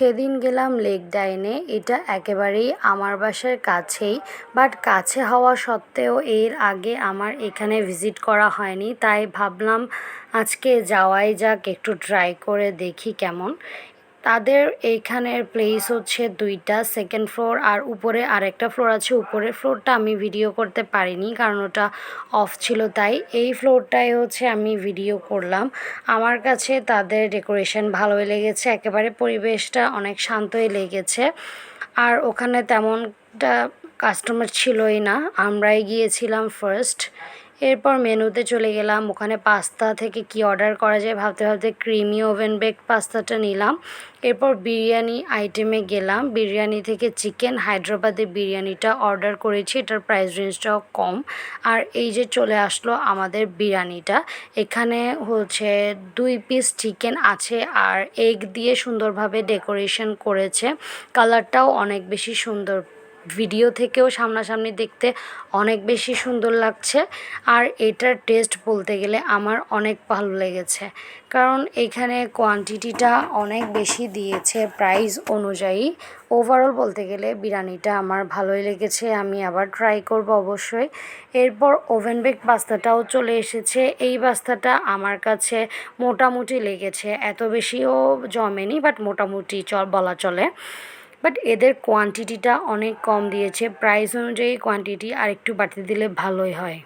সেদিন গেলাম লেক ডাইনে। এটা একেবারেই আমার বাসার কাছেই, বাট কাছে হওয়া সত্ত্বেও এর আগে আমার এখানে ভিজিট করা হয়নি, তাই ভাবলাম আজকে যাওয়াই যাক, একটু ট্রাই করে দেখি কেমন। তাদের এইখানের প্লেস হচ্ছে দুইটা সেকেন্ড ফ্লোর আর উপরে আরেকটা ফ্লোর আছে। উপরের ফ্লোরটা আমি ভিডিও করতে পারিনি কারণ ওটা অফ ছিল তাই। এই ফ্লোরটাই হচ্ছে আমি ভিডিও করলাম। আমার কাছে তাদের ডেকোরেশন ভালোই লেগেছে, একেবারে পরিবেশটা অনেক শান্তই লেগেছে। আর ওখানে তেমনটা কাস্টমার ছিলই না। আমরাই গিয়েছিলাম ফার্স্ট এরপর মেনুতে চলে গেলাম। ওখানে পাস্তা থেকে কি অর্ডার করা যায় ভাবতে ভাবতে ক্রিমি ওভেন বেক পাস্তাটা নিলাম। এরপর বিরিয়ানি আইটেমে গেলাম। বিরিয়ানি থেকে চিকেন, হায়দ্রাবাদের বিরিয়ানিটা অর্ডার করেছি। এটার প্রাইস রেঞ্জটাও কম। আর এই যে চলে আসলো আমাদের বিরিয়ানিটা। এখানে হচ্ছে দুই পিস চিকেন আছে আর এগ দিয়ে সুন্দরভাবে ডেকোরেশন করেছে। কালারটাও অনেক বেশি সুন্দর। ভিডিও থেকেও সামনাসামনি দেখতে অনেক বেশি সুন্দর লাগছে। আর এটার টেস্ট বলতে গেলে আমার অনেক ভালো লেগেছে। কারণ এখানে কোয়ান্টিটিটা অনেক বেশি দিয়েছে প্রাইস অনুযায়ী। ওভারঅল বলতে গেলে বিরিয়ানিটা আমার ভালোই লেগেছে, আমি আবার ট্রাই করব অবশ্যই। এরপর ওভেন বেক পাস্তাটাও চলে এসেছে। এই পাস্তাটা আমার কাছে মোটামুটি লেগেছে। এত বেশিও জমেনি বাট মোটামুটি চল বলা চলে। বাট এদের কোয়ান্টিটিটা অনেক কম দিয়েছে। প্রাইস অনুযায়ী কোয়ান্টিটি আর একটু বাড়তে দিলে ভালোই হয়।